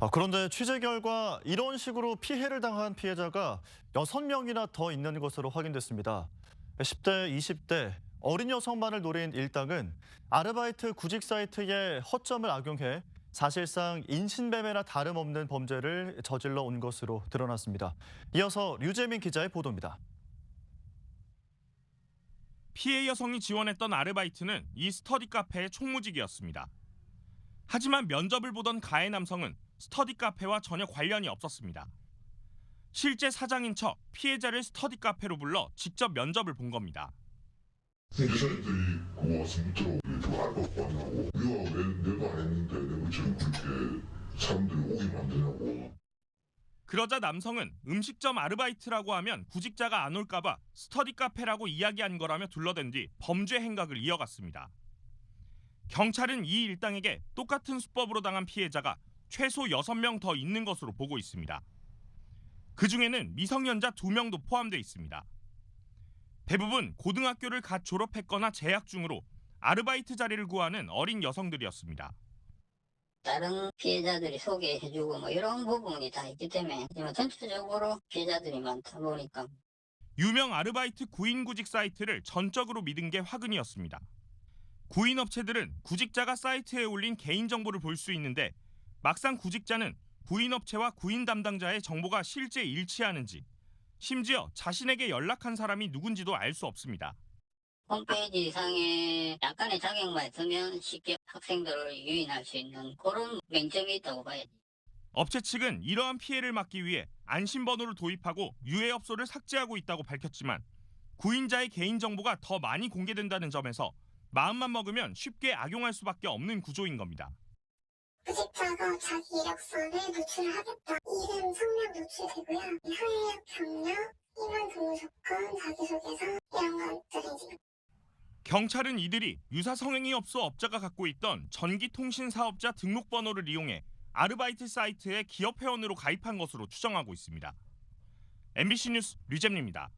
아, 그런데 취재 결과 이런 식으로 피해를 당한 피해자가 6명이나 더 있는 것으로 확인됐습니다. 10대, 20대 어린 여성만을 노린 일당은 아르바이트 구직 사이트에 허점을 악용해 사실상 인신매매나 다름없는 범죄를 저질러 온 것으로 드러났습니다. 이어서 류재민 기자의 보도입니다. 피해 여성이 지원했던 아르바이트는 이 스터디 카페의 총무직이었습니다. 하지만 면접을 보던 가해 남성은 스터디 카페와 전혀 관련이 없었습니다. 실제 사장인 척 피해자를 스터디 카페로 불러 직접 면접을 본 겁니다. 여자애들이 그거 와서 묻더라고 그거 알바 구하냐고 우리가 내, 내가 안 했는데 내가 지금 그렇게 사람들이 오게 만드냐고 그러자 남성은 음식점 아르바이트라고 하면 구직자가 안 올까봐 스터디 카페라고 이야기한 거라며 둘러댄 뒤 범죄 행각을 이어갔습니다. 경찰은 이 일당에게 똑같은 수법으로 당한 피해자가 최소 6명 더 있는 것으로 보고 있습니다. 그 중에는 미성년자 2명도 포함되어 있습니다. 대부분 고등학교를 갓 졸업했거나 재학 중으로 아르바이트 자리를 구하는 어린 여성들이었습니다. 다른 피해자들이 소개해주고 뭐 이런 부분이 다 있기 때문에 전체적으로 피해자들이 많다 보니까 유명 아르바이트 구인 구직 사이트를 전적으로 믿은 게 화근이었습니다. 구인 업체들은 구직자가 사이트에 올린 개인 정보를 볼 수 있는데 막상 구직자는 구인 업체와 구인 담당자의 정보가 실제 일치하는지 심지어 자신에게 연락한 사람이 누군지도 알 수 없습니다. 홈페이지 상에 약간의 자격만 있으면 쉽게 학생들을 유인할 수 있는 그런 맹점이 있다고 봐야지. 업체 측은 이러한 피해를 막기 위해 안심번호를 도입하고 유해업소를 삭제하고 있다고 밝혔지만 구인자의 개인 정보가 더 많이 공개된다는 점에서 마음만 먹으면 쉽게 악용할 수밖에 없는 구조인 겁니다. 구직자가 자기 이력서를 노출하겠다. 이름, 성명 노출되고요. 학력, 경력, 임원 근무 조건, 자기소개서 이런 것들이 경찰은 이들이 유사 성행위 업소 업자가 갖고 있던 전기통신 사업자 등록번호를 이용해 아르바이트 사이트에 기업 회원으로 가입한 것으로 추정하고 있습니다. MBC 뉴스 류잼입니다.